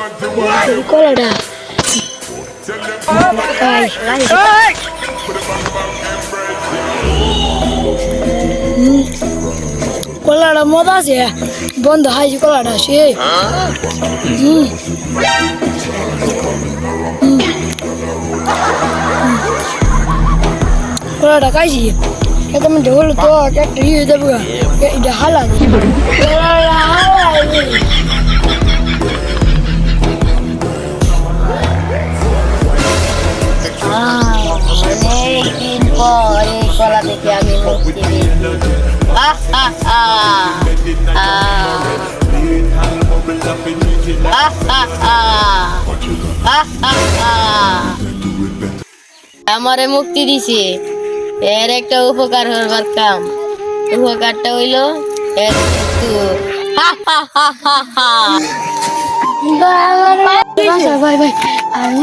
এই কলাটা খাই হুম। কলাটা মজা আছে বন্ধ খাইছি কলাটা সে হুম হুম। কলাটা খাইছি আমি মুক্তি। আমারে মুক্তি দিছে। এর একটা উপকার হবার কাম। উপকারটা হইল এর একটু হা হা হা হা হা।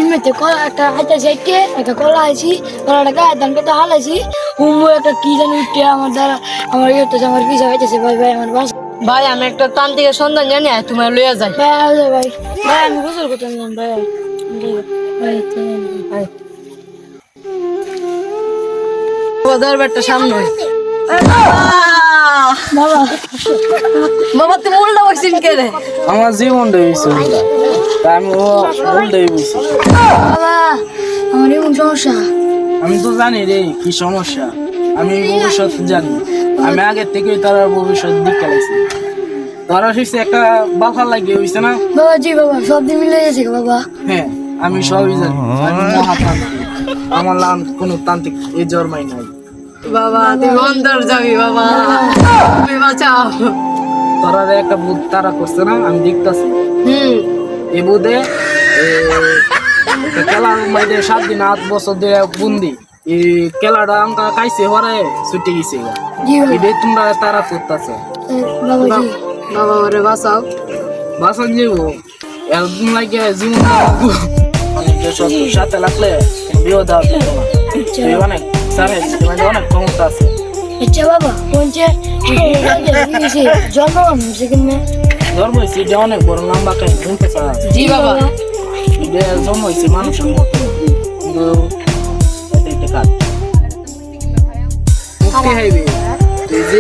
মেতে কলা একটা হাতে সাইকে একটা কলা আইছি কলাটা গায়ে কেটে হালাইছি। হুমু একটা কি জানি উঠে আমার দ্বারা আমার ইয়ে আমার পিছা হইতেছে ভাই ভাই আমার বাসা। ভাই আমি একটা তান্ত্রিকের সন্ধান জানি আর তোমার লইয়া যাই। ভাই ভাই। ভাই আমি গোসল করতে নিলাম ভাই। ভাই দরবারটা সামনে বাবা। বাবা তুমি উল্টা বসছেন কে রে আমার জীবনটা হয়েছে আমি ও উল্টাই বুঝছি বাবা আমার এমন সমস্যা। আমি তো জানি রে কি সমস্যা? আমি ভবিষ্যৎ জানি। আমি আগে থেকে তার ভবিষ্যৎ দিক খেলেছি ধরা হয়েছে একটা বাফা লাগিয়ে হয়েছে না? বাবা জি বাবা সব দিন মিলে গেছে বাবা। হ্যাঁ আমি সবই জানি। আমি মহাতান্ত্রিক আমার নাম কোনো তান্ত্রিক এই জন্মাই নাই। বাবা তুমি অন্তর যাবি বাবা। তুমি বাঁচাও। তোরা একটা ভূত তারা করছে না? আমি দেখতেছি। হুম। এই বুধে খেলা মাইদে সাত দিন আট বছর ধরে বন্দি। এই খেলাটা আমরা খাইছে হরে ছুটে গেছে তোমরা তারা করতেছে। বাবা ওরে বাঁচাও। যাইব একদিন লাগে জীবন সাথে লাগলে বিয়ে যাবে না। তুই অনেক জানিস অনেক ক্ষমতা আছে। আচ্ছা বাবা কোনছে জন্ম সেখানে ধর্ম হয়েছে এটা অনেক বড় লম্বা কাহিনী শুনতে জি বাবা। এটা জন্ম হয়েছে মানুষের মতো। কিন্তু এটা একটা কাজ। মুক্তি হইবে। তুই যে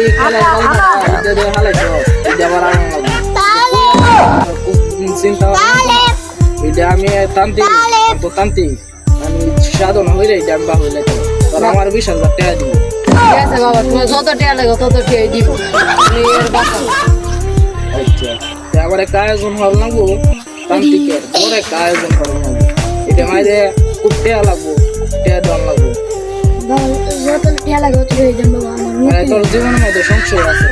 খেলায় এটা এটা আবার আরাম খুব চিন্তা এটা আমি তান্ত্রিক আমি তো তান্ত্রিক। আমি সাধনা হইলে এটা আমি বাহুল তোর আমার বিশ হাজার টাকা দিব। ঠিক আছে বাবা তুমি যত টিয়া লাগো তত টিয়া দিব। তুমি এর বাঁচাও আচ্ছা আবার একটা আয়োজন হল লাগবো? তান্ত্রিকের বড় একটা আয়োজন হল লাগবো। এটা মাইরে খুব টেয়া লাগবো টেয়া দল লাগবো। মানে তোর জীবনের মধ্যে সংশয় আছে?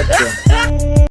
আচ্ছা।